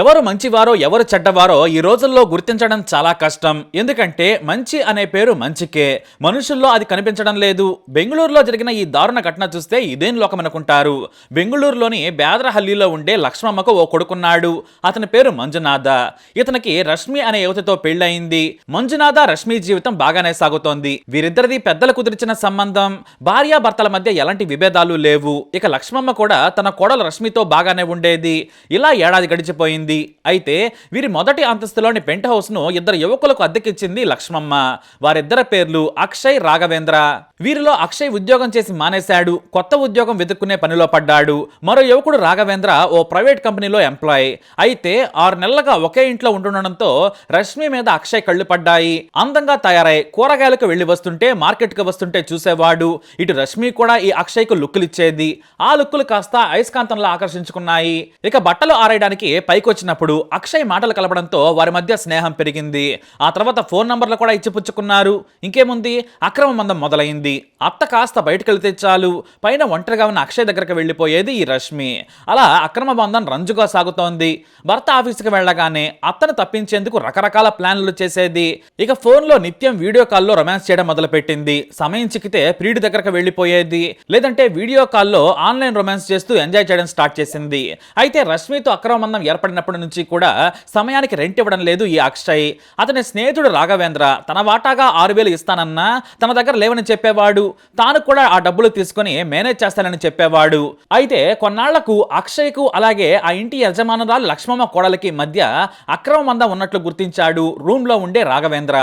ఎవరు మంచివారో ఎవరు చెడ్డవారో ఈ రోజుల్లో గుర్తించడం చాలా కష్టం. ఎందుకంటే మంచి అనే పేరు మంచికే. మనుషుల్లో అది కనిపించడం లేదు. బెంగళూరులో జరిగిన ఈ దారుణ ఘటన చూస్తే ఇదేం లోకమనుకుంటారు బెంగళూరులోని బేదరహల్లిలో ఉండే లక్ష్మమ్మకు ఓ కొడుకున్నాడు. అతని పేరు మంజునాథ. ఇతనికి రష్మి అనే యువతితో పెళ్ళయింది. మంజునాథ రష్మి జీవితం బాగానే సాగుతోంది. వీరిద్దరిది పెద్దలు కుదిర్చిన సంబంధం. భార్యాభర్తల మధ్య ఎలాంటి విభేదాలు లేవు. ఇక లక్ష్మమ్మ కూడా తన కోడలు రష్మితో బాగానే ఉండేది. ఇలా ఏడాది గడిచిపోయింది. అయితే వీరి మొదటి అంతస్తులోని పెంట్ హౌస్ను ఇద్దరు యువకులకు అద్దెకిచ్చింది లక్ష్మమ్మ. వారిద్దరి పేర్లు అక్షయ్ రాఘవేంద్ర. వీరిలో అక్షయ్ ఉద్యోగం చేసి మానేశాడు. కొత్త ఉద్యోగం వెతుక్కునే పనిలో పడ్డాడు. మరో యువకుడు రాఘవేంద్ర ఓ ప్రైవేట్ కంపెనీలో ఎంప్లాయ్. అయితే ఆరు నెలలుగా ఒకే ఇంట్లో ఉంటుండడంతో రష్మి మీద అక్షయ్ కళ్ళు పడ్డాయి. అందంగా తయారై కూరగాయలకు వెళ్ళి వస్తుంటే మార్కెట్కి వస్తుంటే చూసేవాడు. ఇటు రష్మి కూడా ఈ అక్షయ్కు లుక్కులు ఇచ్చేది ఆ లుక్కులు కాస్త అయస్కాంతంలో ఆకర్షించుకున్నాయి. ఇక బట్టలు ఆరేయడానికి వచ్చినప్పుడు అక్షయ్ మాటలు కలపడంతో వారి మధ్య స్నేహం పెరిగింది. ఆ తర్వాత ఫోన్ నంబర్లు కూడా ఇచ్చిపుచ్చుకున్నారు ఇంకేముంది? అక్రమ మందం మొదలైంది. అత్త కాస్త బయటకు వెళ్తే చాలు. పైన ఒంటరిగా ఉన్న అక్షయ్ దగ్గరకు వెళ్ళిపోయేది ఈ రష్మి. అలా అక్రమ బంధం రంజుగా సాగుతోంది. భర్త ఆఫీసుకి వెళ్ళగానే అత్తను తప్పించేందుకు రకరకాల ప్లాన్లు చేసేది. ఇక ఫోన్లో నిత్యం వీడియో కాల్లో రొమాన్స్ చేయడం మొదలుపెట్టింది. సమయం చిక్కితే ప్రియుడి దగ్గరకు వెళ్ళిపోయేది. లేదంటే వీడియో కాల్లో ఆన్లైన్ రొమాన్స్ చేస్తూ ఎంజాయ్ చేయడం స్టార్ట్ చేసింది. అయితే రష్మితో అక్రమ బంధం పడినప్పటి నుంచి కూడా సమయానికి రెంట్ ఇవ్వడం లేదు ఈ అక్షయ్. అతని స్నేహితుడు రాఘవేంద్ర తన వాటాగా ఆరు వేలు ఇస్తానన్నా తన దగ్గర లేవని చెప్పేవాడు. తాను కూడా ఆ డబ్బులు తీసుకొని మేనేజ్ చేస్తానని చెప్పేవాడు. అయితే కొన్నాళ్ళకు అక్షయ్కు అలాగే ఆ ఇంటి యజమానురాలు లక్ష్మమ్మ కోడలికి మధ్య అక్రమ మందం ఉన్నట్లు గుర్తించాడు రూమ్లో ఉండే రాఘవేంద్ర.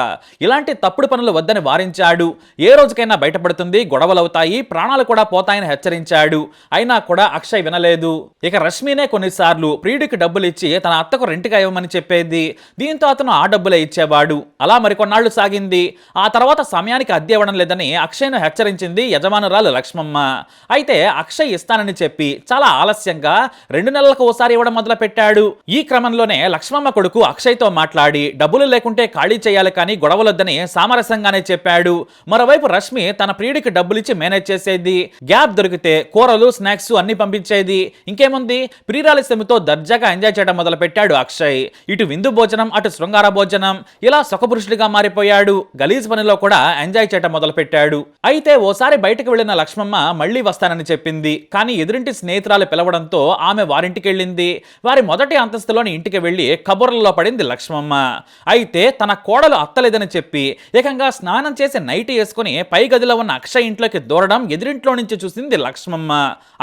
ఇలాంటి తప్పుడు పనులు వద్దని వారించాడు. ఏ రోజుకైనా బయటపడుతుంది గొడవలవుతాయి ప్రాణాలు కూడా పోతాయని హెచ్చరించాడు. అయినా కూడా అక్షయ్ వినలేదు. ఇక రష్మినే కొన్నిసార్లు ప్రియుడికి డబ్బులు ఇచ్చి తన అత్తకు రెంట్గా ఇవ్వమని చెప్పేది. దీంతో అతను ఆ డబ్బులే ఇచ్చేవాడు. అలా మరికొన్నాళ్ళు సాగింది. ఆ తర్వాత సమయానికి అద్దె ఇవ్వడం లేదని అక్షయ్ను హెచ్చరించింది యజమానురాలు లక్ష్మమ్మ. అయితే అక్షయ్ ఇస్తానని చెప్పి చాలా ఆలస్యంగా రెండు నెలలకు ఓసారి ఇవ్వడం మొదలు పెట్టాడు ఈ క్రమంలోనే లక్ష్మమ్మ కొడుకు అక్షయ్తో మాట్లాడి డబ్బులు లేకుంటే ఖాళీ చేయాలి కానీ గొడవలొద్దని సామరస్యంగానే చెప్పాడు. మరోవైపు రష్మి తన ప్రియుడికి డబ్బులిచ్చి మేనేజ్ చేసేది. గ్యాప్ దొరికితే కూరలు స్నాక్స్ అన్ని పంపించేది. ఇంకేముంది? ప్రియురాలి సెమితో దర్జాగా ఎంజాయ్ చేయడం మొదలు మొదలుపెట్టాడు అక్షయ్. ఇటు విందు భోజనం అటు శృంగార భోజనం. ఇలా సుఖపురుషుడిగా మారిపోయాడు. గలీజ్ పనిలో కూడా ఎంజాయ్ చేయటం మొదలుపెట్టాడు. అయితే ఓసారి బయటకు వెళ్ళిన లక్ష్మమ్మ మళ్ళీ వస్తానని చెప్పింది. కానీ ఎదురింటి స్నేహితురాలు పిలవడంతో ఆమె వారింటికి వెళ్ళింది వారి మొదటి అంతస్తులోని ఇంటికి వెళ్ళి కబుర్లలో పడింది లక్ష్మమ్మ. అయితే తన కోడలు అత్తలేదని చెప్పి ఏకంగా స్నానం చేసి నైట్ వేసుకుని పై గదిలో ఉన్న అక్షయ్ ఇంట్లోకి దూరడం ఎదురింట్లో నుంచి చూసింది లక్ష్మమ్మ.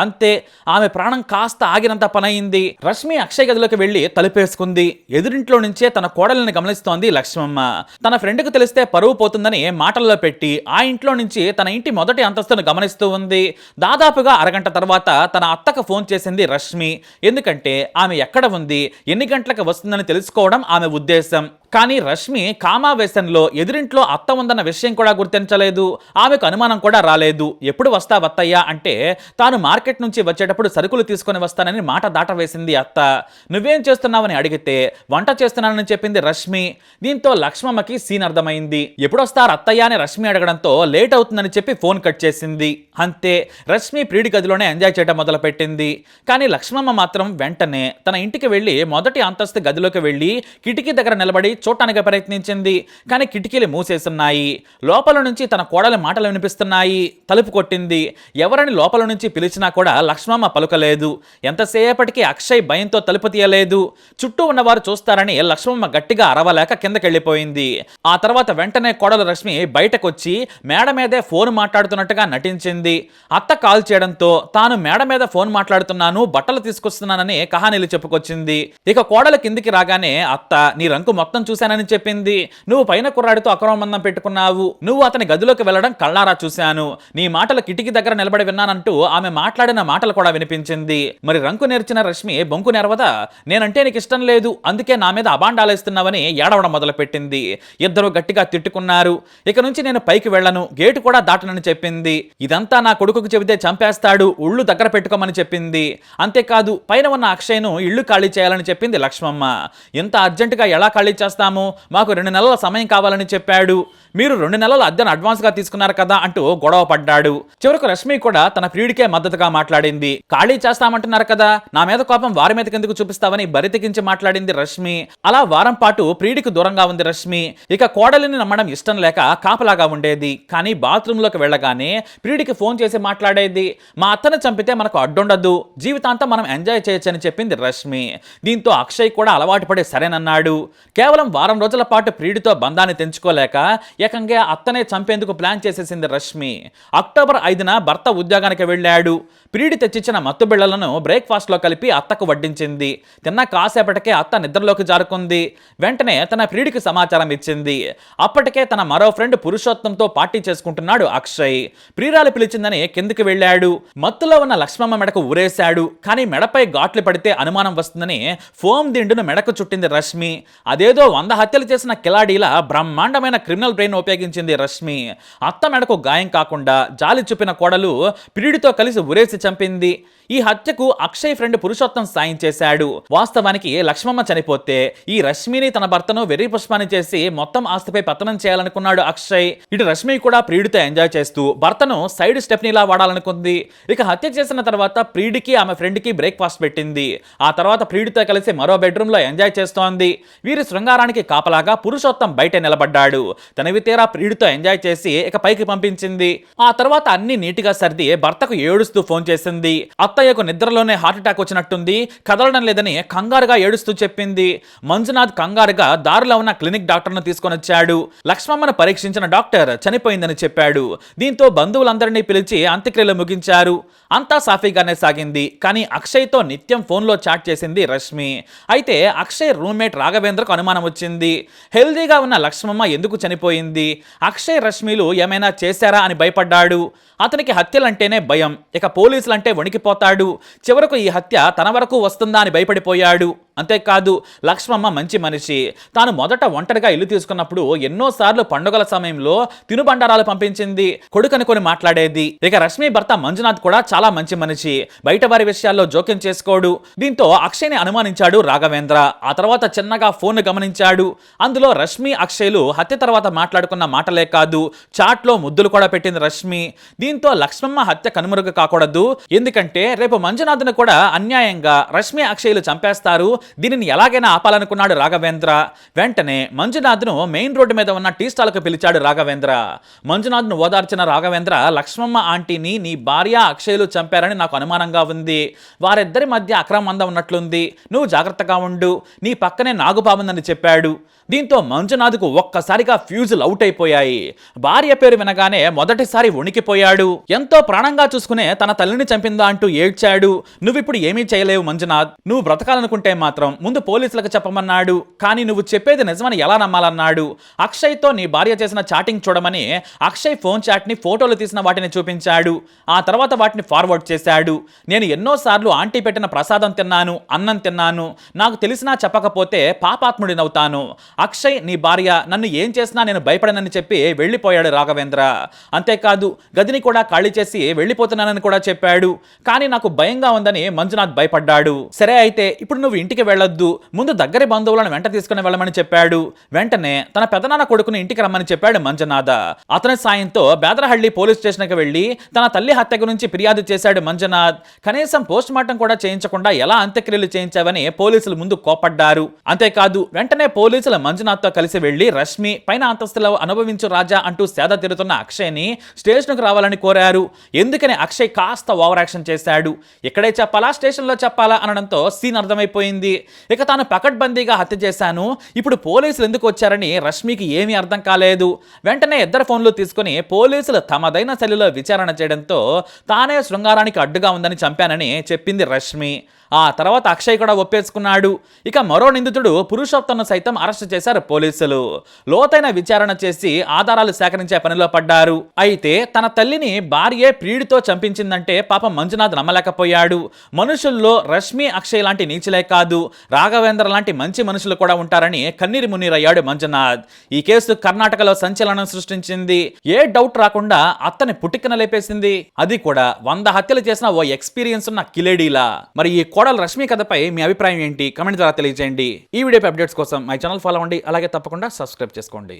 అంతే ఆమె ప్రాణం కాస్త ఆగినంత పనయింది. రష్మి అక్షయ్ గదిలోకి వెళ్ళి తలుపేసుకుంది. ఎదురింట్లో నుంచే తన కోడలిని గమనిస్తోంది లక్ష్మమ్మ. తన ఫ్రెండ్కు తెలిస్తే పరువు పోతుందని మాటల్లో పెట్టి ఆ ఇంట్లో నుంచి తన ఇంటి మొదటి అంతస్తును గమనిస్తూ ఉంది. దాదాపుగా అరగంట తర్వాత తన అత్తకు ఫోన్ చేసింది రష్మి. ఎందుకంటే ఆమె ఎక్కడ ఉంది ఎన్ని గంటలకు వస్తుందని తెలుసుకోవడం ఆమె ఉద్దేశం. కానీ రష్మి కామావేశంలో ఎదురింట్లో అత్త ఉందన్న విషయం కూడా గుర్తించలేదు. ఆమెకు అనుమానం కూడా రాలేదు. ఎప్పుడు వస్తా వత్తయ్యా అంటే తాను మార్కెట్ నుంచి వచ్చేటప్పుడు సరుకులు తీసుకొని వస్తానని మాట దాట వేసింది అత్త. నువ్వేం చేస్తున్నావని అడిగితే వంట చేస్తున్నానని చెప్పింది రష్మి. దీంతో లక్ష్మమ్మకి సీన్ అర్థమైంది. ఎప్పుడొస్తారు అత్తయ్య అని రష్మి అడగడంతో లేట్ అవుతుందని చెప్పి ఫోన్ కట్ చేసింది. అంతే రష్మి ప్రీడి గదిలోనే ఎంజాయ్ చేయడం మొదలుపెట్టింది. కానీ లక్ష్మమ్మ మాత్రం వెంటనే తన ఇంటికి వెళ్ళి మొదటి అంతస్తు గదిలోకి వెళ్ళి కిటికీ దగ్గర నిలబడి చూడటానికి ప్రయత్నించింది. కానీ కిటికీలు మూసేస్తున్నాయి లోపల నుంచి తన కోడలి మాటలు వినిపిస్తున్నాయి. తలుపు కొట్టింది. ఎవరని లోపల నుంచి పిలిచినా కూడా లక్ష్మమ్మ పలుకలేదు. ఎంతసేపటికి అక్షయ్ భయంతో తలుపు తీయలేదు చుట్టూ ఉన్నవారు చూస్తారని లక్ష్మమ్మ గట్టిగా అరవలేక కిందకెళ్ళిపోయింది. ఆ తర్వాత వెంటనే కోడలు రష్మి బయటకొచ్చి మేడ మీదే ఫోన్ మాట్లాడుతున్నట్టుగా నటించింది. అత్త కాల్ చేయడంతో తాను మేడ మీద ఫోన్ మాట్లాడుతున్నాను బట్టలు తీసుకొస్తున్నానని కహానీలు చెప్పుకొచ్చింది. ఇక కోడలు కిందికి రాగానే అత్త నీ రంకు మొత్తం చూశానని చెప్పింది. నువ్వు పైన కుర్రాడితో అక్రమందం పెట్టుకున్నావు. నువ్వు అతని గదిలోకి వెళ్ళడం కళ్ళారా చూశాను. నీ మాటలు కిటికీ దగ్గర నిలబడి విన్నానంటూ ఆమె మాట్లాడిన మాటలు కూడా వినిపించింది. మరి రంకు నేర్చిన రష్మి బొంకు నెరవదా? నేనంటే నీకు ఇష్టం లేదు అందుకే నా మీద అబాండాలేస్తున్నావని ఏడవడం మొదలుపెట్టింది. ఇద్దరు గట్టిగా తిట్టుకున్నారు. ఇక నుంచి నేను పైకి వెళ్ళను గేటు కూడా దాటనని చెప్పింది. ఇదంతా నా కొడుకుకు చెబితే చంపేస్తాడు ఉళ్ళు దగ్గర పెట్టుకోమని చెప్పింది. అంతేకాదు పైన ఉన్న అక్షయ్ను ఇల్లు ఖాళీ చేయాలని చెప్పింది లక్ష్మమ్మ. ఇంత అర్జెంటుగా ఎలా ఖాళీ చేస్తాము? మాకు రెండు నెలల సమయం కావాలని చెప్పాడు. మీరు రెండు నెలల అద్దెను అడ్వాన్స్గా తీసుకున్నారు కదా అంటూ గొడవ పడ్డాడు. చివరకు రష్మి కూడా తన ప్రియుడికే మద్దతుగా మాట్లాడింది. ఖాళీ చేస్తామంటున్నారు కదా నా మీద కోపం వారి మీదకి ఎందుకు చూపిస్తావని అని బరితెగించి మాట్లాడింది రష్మి. అలా వారం పాటు ప్రియుడికి దూరంగా ఉంది రష్మి. ఇక కోడలిని నమ్మడం ఇష్టం లేక కాపలాగా ఉండేది. కానీ బాత్రూంలోకి వెళ్ళగానే ప్రియుడికి ఫోన్ చేసి మాట్లాడేది. మా అత్తను చంపితే మనకు అడ్డుండదు. జీవితాంతం మనం ఎంజాయ్ చేయొచ్చని చెప్పింది రష్మి. దీంతో అక్షయ్ కూడా అలవాటు పడి సరేనన్నాడు. కేవలం వారం రోజుల పాటు ప్రియుడితో బంధాన్ని తెంచుకోలేక ఏకంగా అత్తనే చంపేందుకు ప్లాన్ చేసేసింది రష్మి. అక్టోబర్ ఐదున భర్త ఉద్యోగానికి వెళ్ళాడు. ప్రియుడి తెచ్చిచ్చిన మత్తు బిళ్ళలను బ్రేక్ఫాస్ట్లో కలిపి అత్తకు వడ్డించింది. తిన్న కాసేపటికే అత్త నిద్రలోకి జారుకుంది. వెంటనే తన ప్రియుడికి సమాచారం ఇచ్చింది. అప్పటికే తన మరో ఫ్రెండ్ పురుషోత్తంతో పార్టీ చేసుకుంటున్నాడు అక్షయ్. ప్రియురాలు పిలిచిందని కిందికి వెళ్ళాడు. మత్తులో ఉన్న లక్ష్మమ్మ మెడకు ఊరేశాడు. కానీ మెడపై ఘాట్లు పడితే అనుమానం వస్తుందని ఫోమ్ దిండును మెడకు చుట్టింది రష్మి. అదేదో వంద హత్యలు చేసిన కిలాడీలా బ్రహ్మాండమైన క్రిమినల్ బ్రెయిన్ ఉపయోగించింది రష్మి. అత్త మెడకు గాయం కాకుండా జాలి చూపిన కోడలు ప్రియుడితో కలిసి ఉరేసి చంపింది. ఈ హత్యకు అక్షయ్ ఫ్రెండ్ పురుషోత్తం సాయం చేశాడు. వాస్తవానికి లక్ష్మమ్మ చనిపోతే ఈ రష్మిని తన భర్తను వెర్రి పుష్పాన్ని చేసి మొత్తం ఆస్తిపై పతనం చేయాలనుకున్నాడు అక్షయ్. ఇటు రష్మి కూడా ప్రియుడితో ఎంజాయ్ చేస్తూ భర్తను సైడ్ స్టెప్ ఇలా వాడాలనుకుంది. ఇక హత్య చేసిన తర్వాత ప్రియుడికి ఆమె ఫ్రెండ్కి బ్రేక్ఫాస్ట్ పెట్టింది. ఆ తర్వాత ప్రియుడితో కలిసి మరో బెడ్రూమ్లో ఎంజాయ్ చేస్తోంది. వీరి శృంగారానికి కాపలాగా పురుషోత్తం బయట నిలబడ్డాడు. తనవి తీరా ప్రియుడితో ఎంజాయ్ చేసి ఇక పైకి పంపించింది. ఆ తర్వాత అన్ని నీటిగా సర్ది భర్తకు ఏడుస్తూ ఫోన్ చేసింది. అత్తయ్యకు నిద్రలోనే హార్ట్ అటాక్ వచ్చినట్టుంది. కదలడం లేదని కంగారుగా ఏడుస్తూ చెప్పింది. మంజునాథ్ కంగారుగా దారిలో ఉన్న క్లినిక్ డాక్టర్ను తీసుకొని వచ్చాడు. లక్ష్మమ్మను పరీక్షించిన డాక్టర్ చనిపోయిందని చెప్పాడు. దీంతో బంధువులందరినీ పిలిచి అంత్యక్రియలు ముగించారు. అంతా సాఫీగానే సాగింది. కానీ అక్షయ్తో నిత్యం ఫోన్లో చాట్ చేసింది రష్మి. అయితే అక్షయ్ రూమ్మేట్ రాఘవేంద్రకు అనుమానం వచ్చింది. హెల్దీగా ఉన్న లక్ష్మమ్మ ఎందుకు చనిపోయింది? అక్షయ్ రష్మిలు ఏమైనా చేశారా అని భయపడ్డాడు. అతనికి హత్యలంటేనే భయం. ఇక పోలీసులంటే వణికిపోతాడు. చివరకు ఈ హత్య తన వరకు వస్తుందా అని భయపడిపోయాడు అంతేకాదు లక్ష్మమ్మ మంచి మనిషి. తాను మొదట ఒంటరిగా ఇల్లు తీసుకున్నప్పుడు ఎన్నోసార్లు పండుగల సమయంలో తినుబండారాలు పంపించింది కొడుకనుకొని మాట్లాడేది. ఇక రష్మి భర్త మంజునాథ్ కూడా చాలా మంచి మనిషి. బయట వారి విషయాల్లో జోక్యం చేసుకోడు. దీంతో అక్షయ్ని అనుమానించాడు రాఘవేంద్ర. ఆ తర్వాత చిన్నగా ఫోన్ గమనించాడు. అందులో రష్మి అక్షయ్లు హత్య తర్వాత మాట్లాడుకున్న మాటలే కాదు చాట్లో ముద్దులు కూడా పెట్టింది రష్మి. దీంతో లక్ష్మమ్మ హత్య కనుమరుగు కాకూడదు. ఎందుకంటే రేపు మంజునాథ్ను కూడా అన్యాయంగా రష్మి అక్షయ్లు చంపేస్తారు. దీనిని ఎలాగైనా ఆపాలనుకున్నాడు రాఘవేంద్ర. వెంటనే మంజునాథ్ను మెయిన్ రోడ్డు మీద ఉన్న టీ స్టాల్కు పిలిచాడు రాఘవేంద్ర. మంజునాథ్ను ఓదార్చిన రాఘవేంద్ర లక్ష్మమ్మ ఆంటీని నీ భార్య అక్షయ్లు చంపారని నాకు అనుమానంగా ఉంది. వారిద్దరి మధ్య అక్రమందం ఉన్నట్లుంది. నువ్వు జాగ్రత్తగా ఉండు. నీ పక్కనే నాగుపాముందని చెప్పాడు. దీంతో మంజునాథ్కు ఒక్కసారిగా ఫ్యూజులు అవుట్ అయిపోయాయి. భార్య పేరు వినగానే మొదటిసారి వణికిపోయాడు. ఎంతో ప్రాణంగా చూసుకునే తన తల్లిని చంపిందా అంటూ ఏడ్చాడు. నువ్విప్పుడు ఏమీ చేయలేవు మంజునాథ్. నువ్వు బ్రతకాలనుకుంటే మాత్రం ముందు పోలీసులకు చెప్పమన్నాడు. కానీ నువ్వు చెప్పేది నిజమని ఎలా నమ్మాలన్నాడు? అక్షయ్తో నీ భార్య చేసిన చాటింగ్ చూడమని అక్షయ్ ఫోన్ చాట్ని ఫోటోలు తీసిన వాటిని చూపించాడు. ఆ తర్వాత వాటిని ఫార్వర్డ్ చేశాడు. నేను ఎన్నోసార్లు ఆంటీ పెట్టిన ప్రసాదం తిన్నాను అన్నం తిన్నాను. నాకు తెలిసినా చెప్పకపోతే పాపాత్ముడినవుతాను. అక్షయ్ నీ భార్య నన్ను ఏం చేసినా నేను భయపడనని చెప్పి వెళ్ళిపోయాడు రాఘవేంద్ర. అంతేకాదు గదిని కూడా ఖాళీ చేసి వెళ్ళిపోతున్నానని కూడా చెప్పాడు. కానీ నాకు భయంగా ఉందని మంజునాథ్ భయపడ్డాడు. సరే అయితే ఇప్పుడు నువ్వు ఇంటికి వెళ్ళొద్దు. ముందు దగ్గరి బంధువులను వెంట తీసుకుని వెళ్ళమని చెప్పాడు. వెంటనే తన పెదనాన్న కొడుకుని ఇంటికి రమ్మని చెప్పాడు మంజనాథ. అతని సాయంతో బేదరహళ్ళి పోలీస్ స్టేషన్కి వెళ్ళి తన తల్లి హత్య గురించి ఫిర్యాదు చేశాడు మంజనాథ్. కనీసం పోస్ట్ మార్టం కూడా చేయించకుండా ఎలా అంత్యక్రియలు చేయించావని పోలీసులు ముందు కోపడ్డారు అంతేకాదు వెంటనే పోలీసులు మంజునాథ్తో కలిసి వెళ్ళి రష్మి పైన అంతస్తులో అనుభవించు రాజా అంటూ సేద తీరుతున్న అక్షయ్ని స్టేషన్కు రావాలని కోరారు. ఎందుకని అక్షయ్ కాస్త ఓవర్ యాక్షన్ చేశాడు. ఇక్కడే చెప్పాలా స్టేషన్లో చెప్పాలా అనడంతో సీన్ అర్థమైపోయింది. ఇక తాను పకడ్బందీగా హత్య చేశాను. ఇప్పుడు పోలీసులు ఎందుకు వచ్చారని రష్మికి ఏమీ అర్థం కాలేదు. వెంటనే ఇద్దరు ఫోన్లు తీసుకుని పోలీసులు తమదైన శైలిలో విచారణ చేయడంతో తానే శృంగారానికి అడ్డుగా ఉందని చంపానని చెప్పింది రష్మి. ఆ తర్వాత అక్షయ్ కూడా ఒప్పేసుకున్నాడు. ఇక మరో నిందితుడు పురుషోత్తంను సైతం అరెస్ట్ చేశారు పోలీసులు. లోతైన విచారణ చేసి ఆధారాలు సేకరించే పనిలో పడ్డారు. అయితే తన తల్లిని భార్యే ప్రియుడితో చంపించిందంటే పాపం మంజునాథ్ నమ్మలేకపోయాడు. మనుషుల్లో రష్మి అక్షయ్ లాంటి నీచులే కాదు. రాఘవేంద్ర లాంటి మంచి మనుషులు కూడా ఉంటారని కన్నీరు మున్నీరయ్యాడు మంజునాథ్. ఈ కేసు కర్ణాటకలో సంచలనం సృష్టించింది. ఏ డౌట్ రాకుండా అత్తని పుట్టికన లేపేసింది. అది కూడా వంద హత్యలు చేసిన ఓ ఎక్స్పీరియన్స్ ఉన్న కిలేడీలా. మరి ఈ కోడలు రష్మి కథపై మీ అభిప్రాయం ఏంటి? కమెంట్ ద్వారా తెలియజేయండి. ఈ వీడియో అప్డేట్స్ కోసం మై ఛానల్ ఫాలో అవ్వండి. అలాగే తప్పకుండా సబ్స్క్రైబ్ చేసుకోండి.